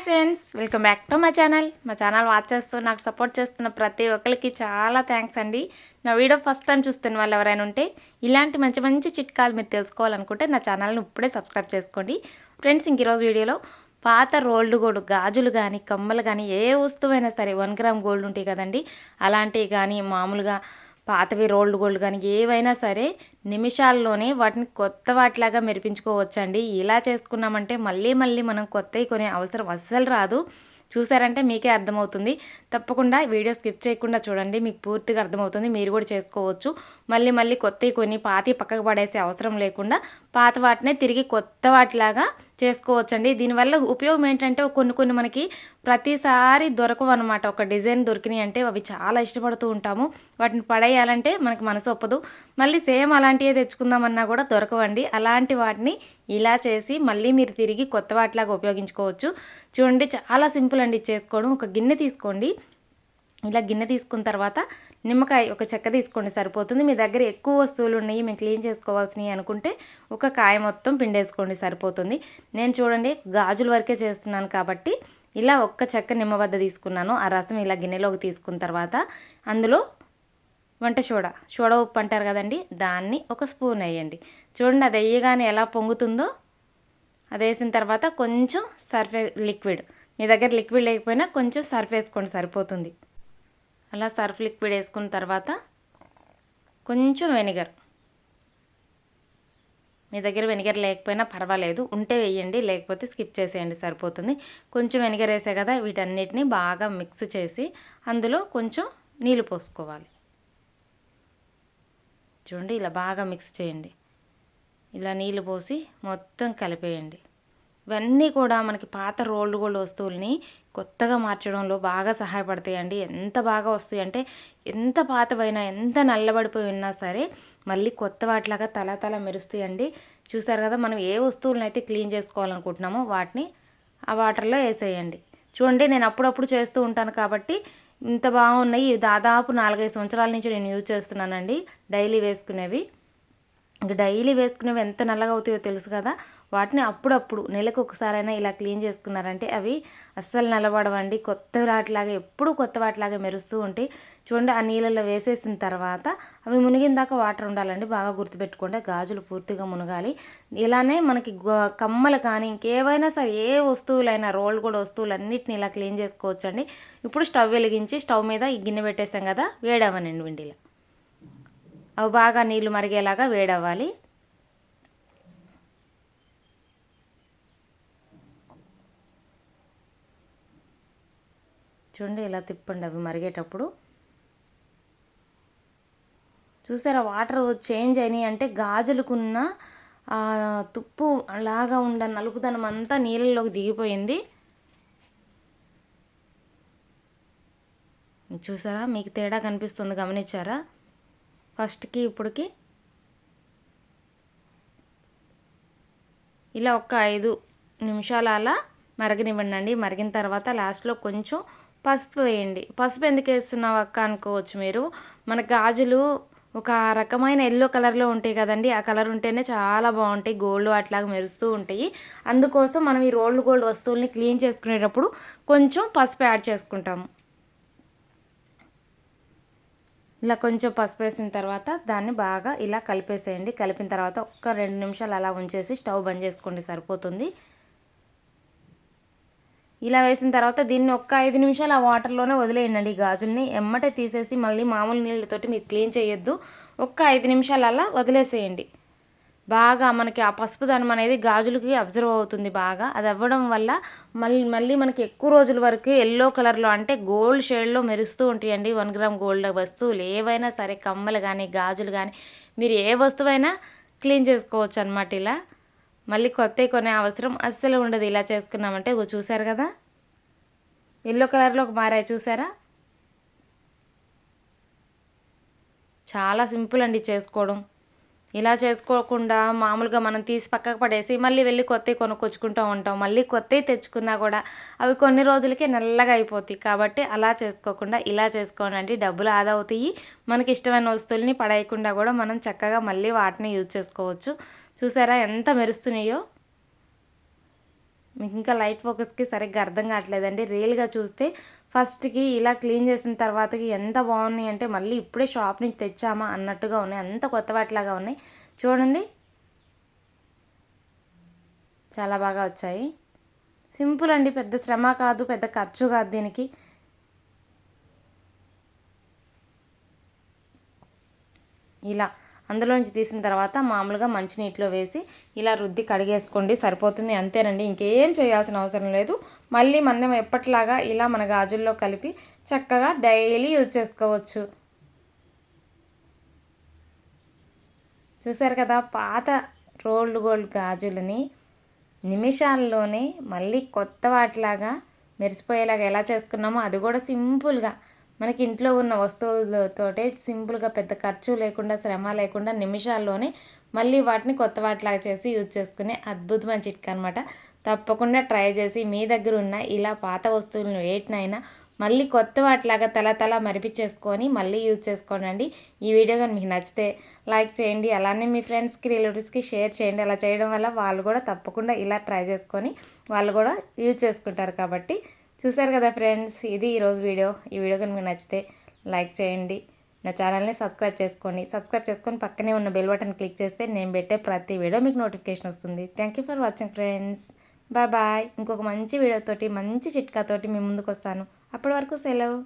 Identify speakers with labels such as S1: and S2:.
S1: Hi friends welcome back to మా channel. మా channel watch చేస్తూ నాకు సపోర్ట్ చేస్తున్న ప్రతి ఒక్కరికి చాలా థ్యాంక్స్ అండి. నా వీడియో ఫస్ట్ టైం చూస్తున్న వాళ్ళు ఎవరైనా ఉంటే ఇలాంటి మంచి మంచి చిట్కాలు మీరు తెలుసుకోవాలనుకుంటే నా ఛానల్ని ఇప్పుడే సబ్స్క్రైబ్ చేసుకోండి. ఫ్రెండ్స్ ఇంక ఈరోజు వీడియోలో పాత రోల్డ్ గోల్డ్ గాజులు కానీ కమ్మలు కానీ ఏ వస్తువైనా సరే వన్ గ్రామ్ గోల్డ్ ఉంటాయి కదండి. అలాంటివి కానీ మామూలుగా పాతవి రోల్డ్ గోల్డ్ కానీ ఏవైనా సరే నిమిషాల్లోనే వాటిని కొత్త వాటిలాగా మెరిపించుకోవచ్చండి. ఇలా చేసుకున్నామంటే మళ్ళీ మళ్ళీ మనం కొత్తవి కొనే అవసరం అస్సలు రాదు. చూసారంటే మీకే అర్థమవుతుంది. తప్పకుండా వీడియో స్కిప్ చేయకుండా చూడండి మీకు పూర్తిగా అర్థమవుతుంది. మీరు కూడా చేసుకోవచ్చు. మళ్ళీ మళ్ళీ కొత్తవి కొని పాతి పక్కకు పడేసే అవసరం లేకుండా పాత వాటినే తిరిగి కొత్త వాటిలాగా చేసుకోవచ్చండి. దీనివల్ల ఉపయోగం ఏంటంటే కొన్ని కొన్ని మనకి ప్రతిసారి దొరకవు అనమాట ఒక డిజైన్ దొరికినాయి అంటే అవి చాలా ఇష్టపడుతూ ఉంటాము. వాటిని పడేయాలంటే మనకి మనసు ఒప్పదు. మళ్ళీ సేమ్ అలాంటివే తెచ్చుకుందామన్నా కూడా దొరకవండి. అలాంటి వాటిని ఇలా చేసి మళ్ళీ మీరు తిరిగి కొత్త వాటిలాగా ఉపయోగించుకోవచ్చు. చూడండి చాలా సింపుల్ అండి చేసుకోవడం. ఒక గిన్నె తీసుకోండి. ఇలా గిన్నె తీసుకున్న తర్వాత నిమ్మకాయ ఒక చెక్క తీసుకోండి సరిపోతుంది. మీ దగ్గర ఎక్కువ వస్తువులు ఉన్నాయి మేము క్లీన్ చేసుకోవాల్సినవి అనుకుంటే ఒక కాయ మొత్తం పిండేసుకోండి సరిపోతుంది. నేను చూడండి గాజుల వరకే చేస్తున్నాను కాబట్టి ఇలా ఒక్క చెక్క నిమ్మబద్ద తీసుకున్నాను. ఆ రసం ఇలా గిన్నెలోకి తీసుకున్న తర్వాత అందులో వంట సోడ సోడ ఉప్పు అంటారు కదండి దాన్ని ఒక స్పూన్ వేయండి. చూడండి అది వేయగానే ఎలా పొంగుతుందో అది వేసిన తర్వాత కొంచెం సర్ఫే లిక్విడ్ మీ దగ్గర లిక్విడ్ లేకపోయినా కొంచెం సర్ఫ్ వేసుకోండి సరిపోతుంది. అలా సర్ఫ్ లిక్విడ్ వేసుకున్న తర్వాత కొంచెం వెనిగర్. మీ దగ్గర వెనిగర్ లేకపోయినా పర్వాలేదు. ఉంటే వేయండి లేకపోతే స్కిప్ చేసేయండి సరిపోతుంది. కొంచెం వెనిగర్ వేసే కదా వీటన్నిటిని బాగా మిక్స్ చేసి అందులో కొంచెం నీళ్ళు పోసుకోవాలి. చూడండి ఇలా బాగా మిక్స్ చేయండి. ఇలా నీళ్ళు పోసి మొత్తం కలిపేయండి. ఇవన్నీ కూడా మనకి పాత రోల్డ్ గోల్డ్ వస్తువుల్ని కొత్తగా మార్చడంలో బాగా సహాయపడతాయండి. ఎంత బాగా వస్తాయి అంటే ఎంత పాతవైనా ఎంత నల్లబడిపోయి ఉన్నా సరే మళ్ళీ కొత్త వాటిలాగా తల తల మెరుస్తాయండి. చూసారు కదా మనం ఏ వస్తువులను అయితే క్లీన్ చేసుకోవాలనుకుంటున్నామో వాటిని ఆ వాటర్లో వేసేయండి. చూడండి నేను అప్పుడప్పుడు చేస్తూ ఉంటాను కాబట్టి ఇంత బాగున్నాయి. దాదాపు నాలుగైదు సంవత్సరాల నుంచి నేను యూజ్ చేస్తున్నానండి. డైలీ వేసుకునేవి. ఇంక డైలీ వేసుకునేవి ఎంత నల్లగా అవుతాయో తెలుసు కదా వాటిని అప్పుడప్పుడు నెలకు ఒకసారైనా ఇలా క్లీన్ చేసుకున్నారంటే అవి అస్సలు నిలబడవండి. కొత్త వాటిలాగా ఎప్పుడూ కొత్త వాటిలాగా మెరుస్తూ ఉంటాయి చూడండి ఆ నీళ్ళలో వేసేసిన తర్వాత అవి మునిగిన దాకా వాటర్ ఉండాలండి. బాగా గుర్తుపెట్టుకోండి గాజులు పూర్తిగా మునగాలి. ఇలానే మనకి కమ్మలు కానీ ఇంకేవైనా సరే ఏ వస్తువులైనా రోల్ కూడా వస్తువులు అన్నిటిని ఇలా క్లీన్ చేసుకోవచ్చండి. ఇప్పుడు స్టవ్ వెలిగించి స్టవ్ మీద ఈ గిన్నె పెట్టేసాం కదా వేడవనండి వెండిలో అవి బాగా నీళ్ళు మరిగేలాగా వేడవ్వాలి. చూడండి ఇలా తిప్పండి అవి మరిగేటప్పుడు. చూసారా వాటర్ చేంజ్ అయినాయి అంటే గాజులకున్న తుప్పు లాగా ఉన్న నలుపుదనం అంతా నీళ్ళలోకి దిగిపోయింది. చూసారా మీకు తేడా కనిపిస్తుంది గమనించారా? ఫస్ట్కి ఇప్పటికి ఇలా ఒక ఐదు నిమిషాలు అలా మరగనివ్వండి. మరిగిన తర్వాత లాస్ట్లో కొంచెం పసుపు వేయండి. పసుపు ఎందుకు వేస్తున్నావు అక్క అనుకోవచ్చు మీరు? మన గాజులు ఒక రకమైన ఎల్లో కలర్లో ఉంటాయి కదండి. ఆ కలర్ ఉంటేనే చాలా బాగుంటాయి. గోల్డ్ అట్లాగా మెరుస్తూ ఉంటాయి. అందుకోసం మనం ఈ రోల్డ్ గోల్డ్ వస్తువుల్ని క్లీన్ చేసుకునేటప్పుడు కొంచెం పసుపు యాడ్ చేసుకుంటాము. ఇలా కొంచెం పసుపు వేసిన తర్వాత దాన్ని బాగా ఇలా కలిపేసేయండి. కలిపిన తర్వాత ఒక్క రెండు నిమిషాలు అలా ఉంచేసి స్టవ్ బంద్ చేసుకోండి. సరిపోతుంది. ఇలా వేసిన తర్వాత దీన్ని ఒక్క ఐదు నిమిషాలు ఆ వాటర్లోనే వదిలేయండి గాజుల్ని. ఎమ్మటే తీసేసి మళ్ళీ మామూలు నీళ్ళతోటి మీరు క్లీన్ చేయొద్దు. ఒక్క ఐదు నిమిషాలు అలా వదిలేసేయండి. బాగా మనకి ఆ పసుపు దానం అనేది గాజులకి అబ్జర్వ్ అవుతుంది బాగా. అది అవ్వడం వల్ల మళ్ళీ మళ్ళీ మనకి ఎక్కువ రోజుల వరకు ఎల్లో కలర్లో అంటే గోల్డ్ షేడ్లో మెరుస్తూ ఉంటాయండి. వన్ గ్రామ్ గోల్డ్ వస్తువులు ఏవైనా సరే కమ్మలు కానీ గాజులు కానీ మీరు ఏ వస్తువైనా క్లీన్ చేసుకోవచ్చు అనమాట ఇలా. మళ్ళీ కొత్త కొనే అవసరం అస్సలు ఉండదు. ఇలా చేసుకున్నామంటే చూసారు కదా? ఎల్లో కలర్లోకి మారాయి చూసారా చాలా సింపుల్ అండి చేసుకోవడం. ఇలా చేసుకోకుండా మామూలుగా మనం తీసి పక్కకు పడేసి మళ్ళీ వెళ్ళి కొత్తవి కొనుక్కొచ్చుకుంటూ ఉంటాం. మళ్ళీ కొత్తవి తెచ్చుకున్నా కూడా అవి కొన్ని రోజులకే నల్లగా అయిపోతాయి. కాబట్టి అలా చేసుకోకుండా ఇలా చేసుకోనండి. డబ్బులు ఆదా అవుతాయి. మనకి ఇష్టమైన వస్తువుల్ని పడేయకుండా కూడా మనం చక్కగా మళ్ళీ వాటిని యూజ్ చేసుకోవచ్చు. చూసారా ఎంత మెరుస్తున్నాయో? మీకు ఇంకా లైట్ ఫోకస్కి సరిగ్గా అర్థం కావట్లేదండి. రియల్గా చూస్తే ఫస్ట్కి ఇలా క్లీన్ చేసిన తర్వాతకి ఎంత బాగున్నాయి అంటే మళ్ళీ ఇప్పుడే షాప్ నుంచి తెచ్చామా అన్నట్టుగా ఉన్నాయి. అంత కొత్త వాటిలాగా ఉన్నాయి. చూడండి. చాలా బాగా వచ్చాయి. సింపుల్ అండి. పెద్ద శ్రమ కాదు పెద్ద ఖర్చు కాదు దీనికి. ఇలా. అందులోంచి తీసిన తర్వాత మామూలుగా మంచినీటిలో వేసి ఇలా రుద్ది కడిగేసుకోండి సరిపోతుంది అంతేనండి. ఇంకేం చేయాల్సిన అవసరం లేదు. మళ్ళీ మనం ఎప్పటిలాగా ఇలా మన గాజుల్లో కలిపి చక్కగా డైలీ యూజ్ చేసుకోవచ్చు. చూసారు కదా పాత రోల్డ్ గోల్డ్ గాజులని నిమిషాల్లోనే మళ్ళీ కొత్త వాటిలాగా మెరిసిపోయేలాగా ఎలా చేసుకున్నామో అది కూడా సింపుల్గా మనకి ఇంట్లో ఉన్న వస్తువులతోటే సింపుల్గా పెద్ద ఖర్చు లేకుండా శ్రమ లేకుండా నిమిషాల్లోనే మళ్ళీ వాటిని కొత్త వాటిలాగా చేసి యూజ్ చేసుకునే అద్భుతమైన చిట్కా అనమాట తప్పకుండా ట్రై చేసి మీ దగ్గర ఉన్న ఇలా పాత వస్తువులను వేటినైనా మళ్ళీ కొత్త వాటిలాగా తల తల మరిపించేసుకొని మళ్ళీ యూజ్ చేసుకోనండి. ఈ వీడియో కానీ మీకు నచ్చితే లైక్ చేయండి. అలానే మీ ఫ్రెండ్స్కి రిలేటివ్స్కి షేర్ చేయండి. అలా చేయడం వల్ల వాళ్ళు కూడా తప్పకుండా ఇలా ట్రై చేసుకొని వాళ్ళు కూడా యూజ్ చేసుకుంటారు కాబట్టి చూసారు కదా ఫ్రెండ్స్ ఇది ఈరోజు వీడియో. ఈ వీడియో కనుక మీకు నచ్చితే లైక్ చేయండి. నా ఛానల్ని సబ్స్క్రైబ్ చేసుకోండి. సబ్స్క్రైబ్ చేసుకొని పక్కనే ఉన్న బెల్ బటన్ క్లిక్ చేస్తే నేను పెట్టే ప్రతి వీడియో మీకు నోటిఫికేషన్ వస్తుంది. Thank you for watching friends bye bye ఇంకొక మంచి వీడియోతోటి మంచి చిట్కాతోటి మీ ముందుకు వస్తాను. అప్పటి వరకు సెలవు.